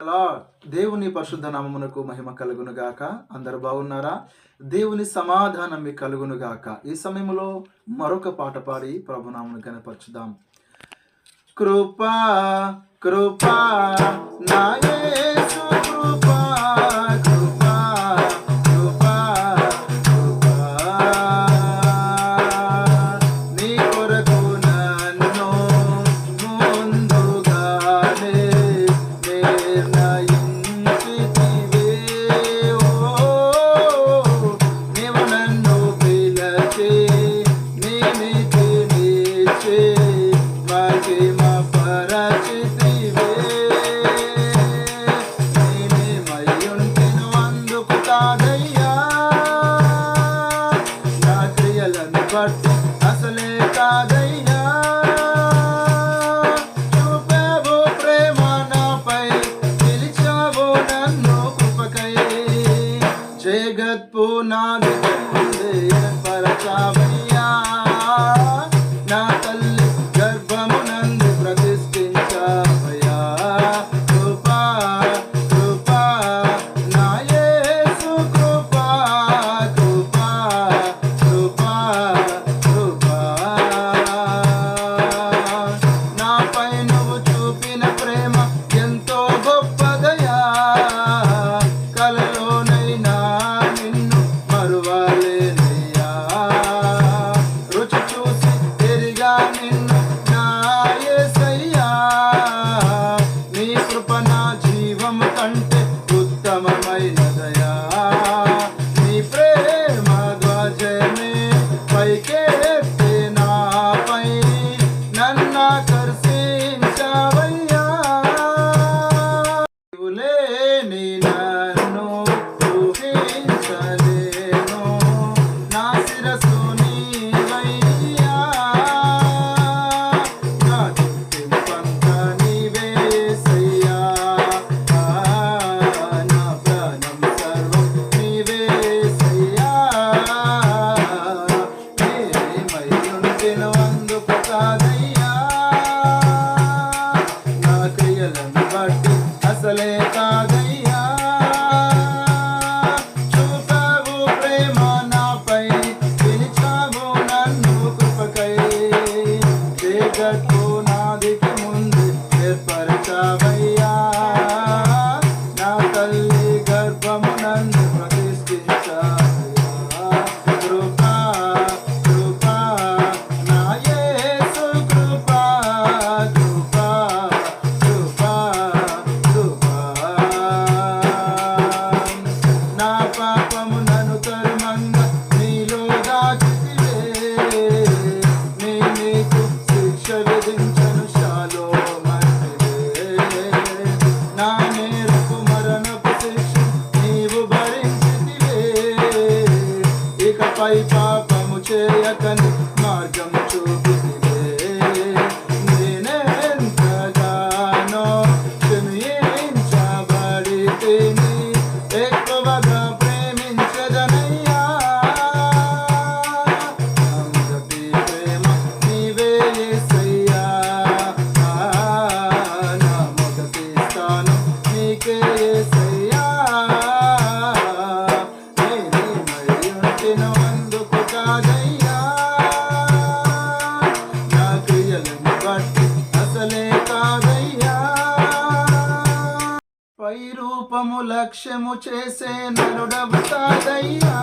అలా దేవుని పరిశుద్ధ నామమునకు మహిమ కలుగునుగాక. అందరు బాగున్నారా? దేవుని సమాధానం కలుగును కలుగునుగాక. ఈ సమయంలో మరొక పాట పాడి ప్రభునామును కనపరచుదాం కృపా కృపా నాయేసు పట్టు అసలే కాదయ్యా చూపావో ప్రేమ నాపై పిలిచావో నన్ను కృపకై. జగత్పు నాది పరచావయ్యా you know ఇకపై పాపము చేయకని మార్గము చూపి పై రూపము లక్ష్యము చేసే నరుడవుతాదయ్యా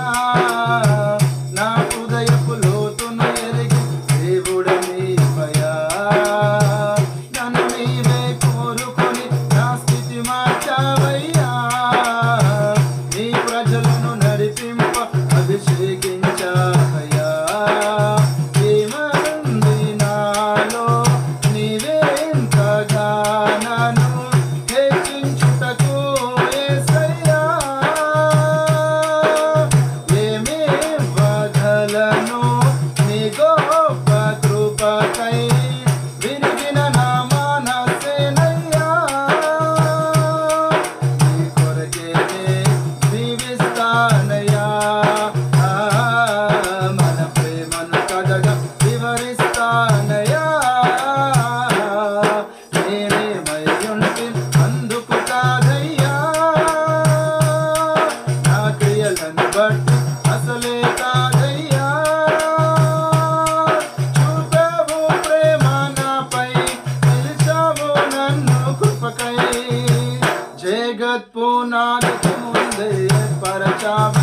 పిల్లలను బట్టి అసలే కాదయ్యా చూపావు ప్రేమ నాపై పిలిచావు నన్ను కృపకై. జగత్పు నాదకు ముందే పరచావు